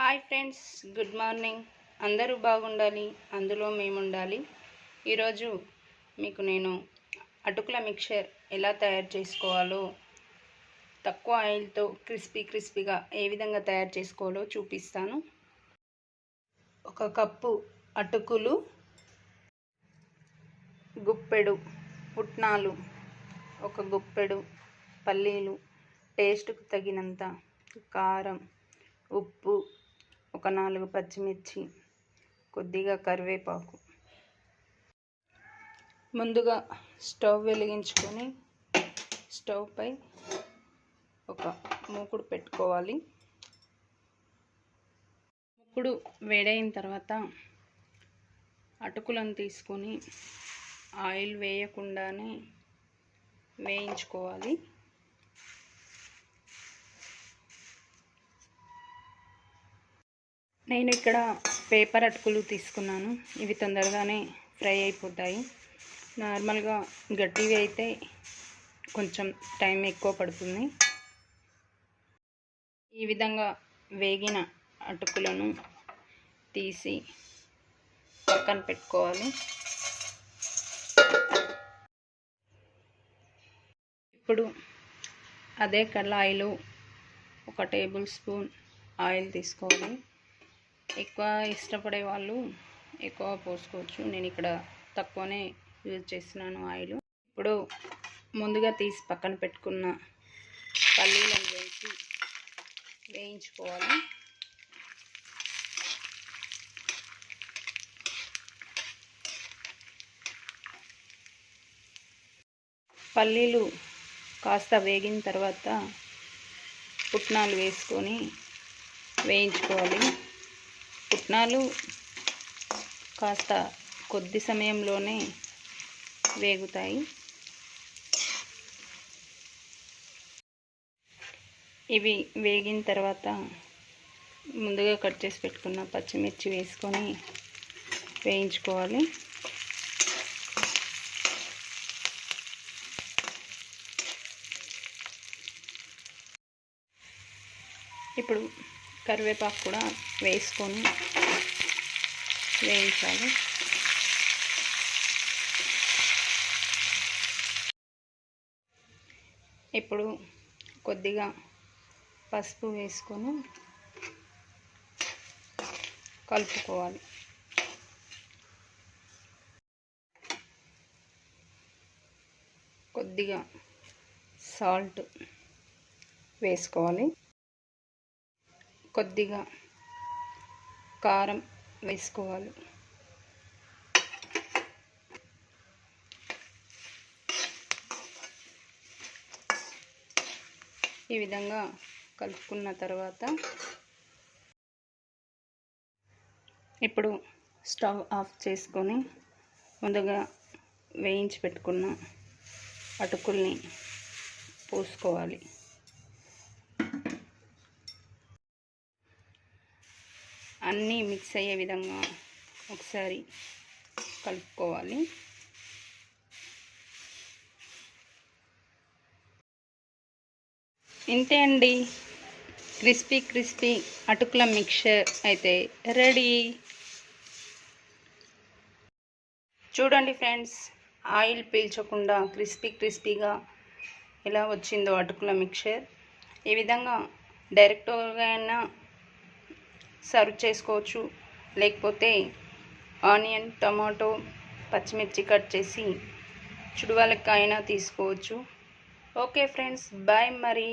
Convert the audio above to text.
Hi friends good morning. అందరూ బాగుండాలి అందులో మేము ఉండాలి ఈరోజు మీకు నేను అటుకుల మిక్చర్ ఎలా తయారు చేసుకోవాలో తక్కువ ఆయిల్తో క్రిస్పీ క్రిస్పీగా ఏ విధంగా తయారు చేసుకోవాలో చూపిస్తాను. ఒక కప్పు అటుకులు గుప్పెడు పుట్నాలు ఒక గుప్పెడు పల్లీలు టేస్ట్కు తగినంత కారం ఉప్పు ఒక నాలుగు పచ్చిమిర్చి కొద్దిగా కరివేపాకు. ముందుగా స్టవ్ వెలిగించుకొని స్టవ్పై ఒక మూకుడు పెట్టుకోవాలి. మూకుడు వేడైన తర్వాత అటుకులను తీసుకొని ఆయిల్ వేయకుండానే వేయించుకోవాలి. నేను ఇక్కడ పేపర్ అటుకులు తీసుకున్నాను. ఇవి తొందరగానే ఫ్రై అయిపోతాయి. నార్మల్గా గట్టివి అయితే కొంచెం టైం ఎక్కువ పడుతుంది. ఈ విధంగా వేగిన అటుకులను తీసి పక్కన పెట్టుకోవాలి. ఇప్పుడు అదే కళాయిలో ఒక టేబుల్ స్పూన్ ఆయిల్ తీసుకోవాలి. ఎక్కువ ఇష్టపడే వాళ్ళు ఎక్కువ పోసుకోవచ్చు. నేను ఇక్కడ తక్కువనే యూజ్ చేస్తున్నాను ఆయిల్. ఇప్పుడు ముందుగా తీసి పక్కన పెట్టుకున్న పల్లీలను వేసి వేయించుకోవాలి. పల్లీలు కాస్త వేగిన తర్వాత పుట్నాలు వేసుకొని వేయించుకోవాలి. పుట్నాలు కాస్త కొద్ది సమయంలోనే వేగుతాయి. ఇవి వేగిన తర్వాత ముందుగా కట్ చేసి పెట్టుకున్న పచ్చిమిర్చి వేసుకొని వేయించుకోవాలి. ఇప్పుడు కరివేపాకు కూడా వేసుకొని వేయించాలి. ఇప్పుడు కొద్దిగా పసుపు వేసుకొని కలుపుకోవాలి. కొద్దిగా సాల్ట్ వేసుకోవాలి. కొద్దిగా కారం వేసుకోవాలి. ఈ విధంగా కలుపుకున్న తర్వాత ఇప్పుడు స్టవ్ ఆఫ్ చేసుకొని ముందుగా వేయించి పెట్టుకున్న అటుకుల్ని పోసుకోవాలి. అన్నీ మిక్స్ అయ్యే విధంగా ఒకసారి కలుపుకోవాలి. ఇంతే అండి. క్రిస్పీ క్రిస్పీ అటుకుల మిక్చర్ అయితే రెడీ. చూడండి ఫ్రెండ్స్ ఆయిల్ పీల్చకుండా క్రిస్పీ క్రిస్పీగా ఎలా వచ్చిందో అటుకుల మిక్చర్. ఈ విధంగా డైరెక్ట్గా అయినా సర్వ్ చేసుకోవచ్చు. లేకపోతే ఆనియన్ టమాటో పచ్చిమిర్చి కట్ చేసి చుడువాలకి అయినా తీసుకోవచ్చు. ఓకే ఫ్రెండ్స్ బాయ్ మరి.